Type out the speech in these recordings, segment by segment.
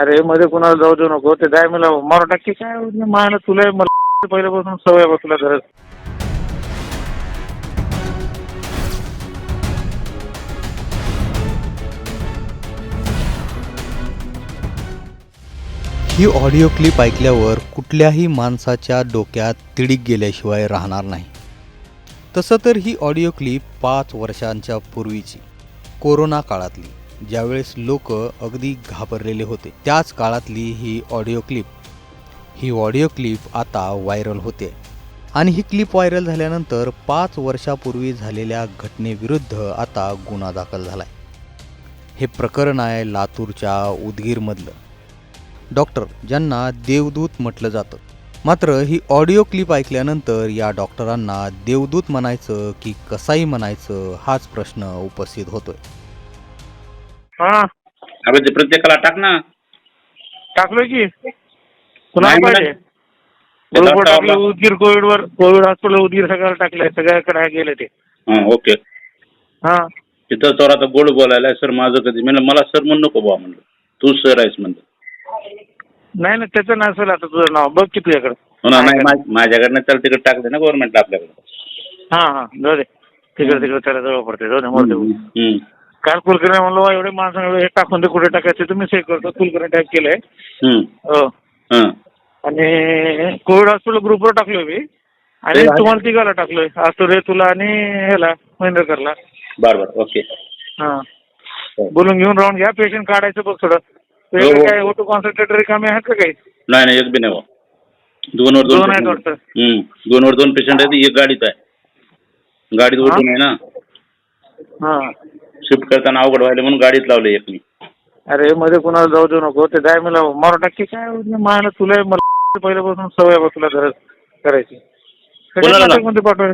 अरे मध्ये कुणाला जाऊ देऊ नको ते जाय मला मारा टाकी काय? मायला तुला मला पहिल्यापासून सवय आहे बा तुला गरज ही ऑडिओ क्लिप ऐकल्यावर कुठल्याही माणसाच्या डोक्यात तिडीक गेल्याशिवाय राहणार नाही. तसं तर ही ऑडिओ क्लिप पाच वर्षांच्या पूर्वीची कोरोना काळातली. ज्यावेळेस लोक अगदी घाबरलेले होते त्याच काळातली ही ऑडिओ क्लिप. ही ऑडिओ क्लिप आता व्हायरल होते. आणि ही क्लिप व्हायरल झाल्यानंतर पाच वर्षापूर्वी झालेल्या घटनेविरुद्ध आता गुन्हा दाखल झालाय. हे प्रकरण आहे लातूरच्या उदगीरमधलं. डॉक्टर ज्यांना देवदूत म्हटलं जातं. मात्र ही ऑडिओ क्लिप ऐकल्यानंतर या डॉक्टरांना देवदूत म्हणायचं की कसाई म्हणायचं हाच प्रश्न उपस्थित होतोय. हा. अबे ते प्रत्येकाला टाक ना. की. कुणाला नाही ते बरोबर टाकलं आपला- उदगीर कोविड वर कोविड हॉस्पिटल उदगीर सगळ्याला टाकलंय. सगळ्याकडे गेले ते. हां ओके. हा. तिथं तर आता गोड बोलायला सर माझं कधी म्हणलं मला सर म्हणू नको बा म्हणलं. तू सर आहेस म्हणलं. नाही ना त्याचं नसेल आता तुझं नाव बघ की तुझ्याकडे. हो ना नाही मा- माझ्याकडनं चल तिकडे टाकते ना गव्हर्नमेंट आपल्याकडे. हा हा. जाऊ दे. तिकडे तिकडे त्याला जवळ पडते जाऊ दे हम्म. काल कुलकर्णी म्हणलो "वा, एवढे माणसं एवढे हे टाकून ते कुठे टाकायचे? तुम्ही सेव्ह करतो. कुलकर्णी टाईप केलंय. हो. आणि कोविड हॉस्पिटल ग्रुपवर टाकलोय मी. आणि. तुम्हाला तिघाला टाकलोय. आसुरे तुला आणि ह्याला महेंद्रकरला. बरं बरं. ओके. हा. हो. बोलून घेऊन राहून घ्या पेशंट काढायचं बघ थोडं. हो, हो. काय ओटो कॉन्सन्ट्रेटर कमी आहेत का काही? नाही नाही एक बी नाही दोन वर दोन आहेत वाटतं. दोन वर दोन पेशंट आहेत एक गाडीत आहे. गाडीत? ओटून आहे ना. हा. शिफ्ट करताना अवघड व्हायला म्हणून गाडीत लावले एक मी अरे मध्ये कुणाला जाऊ देऊ नको. ते जाय मला. मारा टाकी काय मायला तुला मला पहिल्यापासून सवय बा तुला गरज करायची. कोणाला? मध्ये पाठवले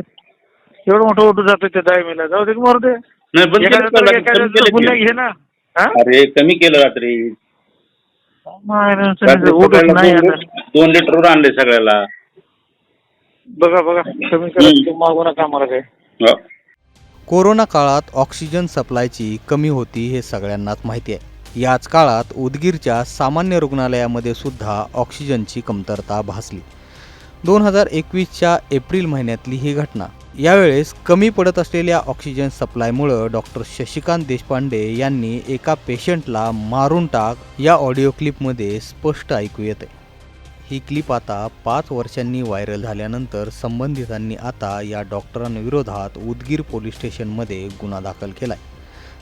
एवढं मोठं ओटू जातं ते दाय मला जाऊ दे की मारू दे. नाही बंद केलं एखाद्या का? तर एखाद्या कमी केलं पुन्हा की? घे ना. हा? अरे कमी केलं रात्री. ओटूच नाही दोन आता लीटर- दोन लिटरवर आणले सगळ्याला. बघा बघा. कमी करा. मागू नका मला काय हो. कोरोना काळात ऑक्सिजन सप्लायची कमी होती हे सगळ्यांनाच माहिती आहे. याच काळात उदगीरच्या सामान्य रुग्णालयामध्ये सुद्धा ऑक्सिजनची कमतरता भासली. दोन हजार एकवीसच्या एप्रिल महिन्यातली ही घटना. यावेळेस कमी पडत असलेल्या ऑक्सिजन सप्लायमुळं डॉक्टर शशिकांत देशपांडे यांनी एका पेशंटला मारून टाक या ऑडिओ क्लिपमध्ये स्पष्ट ऐकू येते ही क्लिप आता पाच वर्षांनी व्हायरल झाल्यानंतर संबंधितांनी आता या डॉक्टरांविरोधात उदगीर पोलीस स्टेशनमध्ये गुन्हा दाखल केलाय.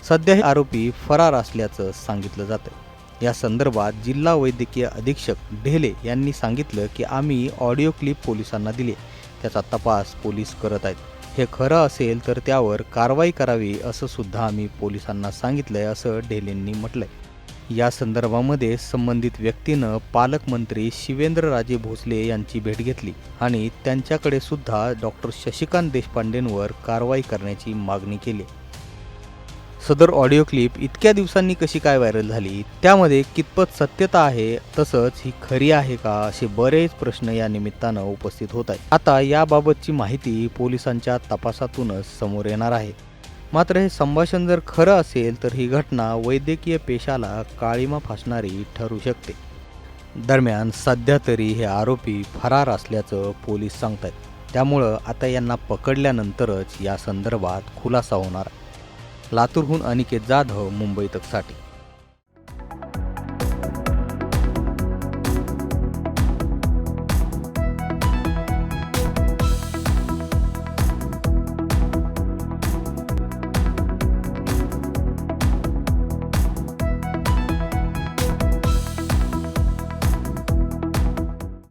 सध्या हे आरोपी फरार असल्याचं सांगितलं जातं या संदर्भात जिल्हा वैद्यकीय अधीक्षक ढेले यांनी सांगितलं की आम्ही ऑडिओ क्लिप पोलिसांना दिली त्याचा तपास पोलीस करत आहेत. हे खरं असेल तर त्यावर कारवाई करावी असं सुद्धा आम्ही पोलिसांना सांगितलंय असं ढेलेंनी म्हटलंय. या संदर्भामध्ये संबंधित व्यक्तीनं पालकमंत्री शिवेंद्रराजे भोसले यांची भेट घेतली आणि त्यांच्याकडे सुद्धा डॉक्टर शशिकांत देशपांडेंवर कारवाई करण्याची मागणी केली. सदर ऑडिओ क्लिप इतक्या दिवसांनी कशी काय व्हायरल झाली त्यामध्ये कितपत सत्यता आहे तसंच ही खरी आहे का असे बरेच प्रश्न या निमित्तानं उपस्थित होत आहेत. आता याबाबतची माहिती पोलिसांच्या तपासातूनच समोर येणार आहे. मात्र हे संभाषण जर खरं असेल तर ही घटना वैद्यकीय पेशाला काळीमा फासणारी ठरू शकते. दरम्यान सध्या तरी हे आरोपी फरार असल्याचं पोलीस सांगतात त्यामुळं आता यांना पकडल्यानंतरच या संदर्भात खुलासा होणार लातूरहून अनिकेत जाधव मुंबई तकसाठी.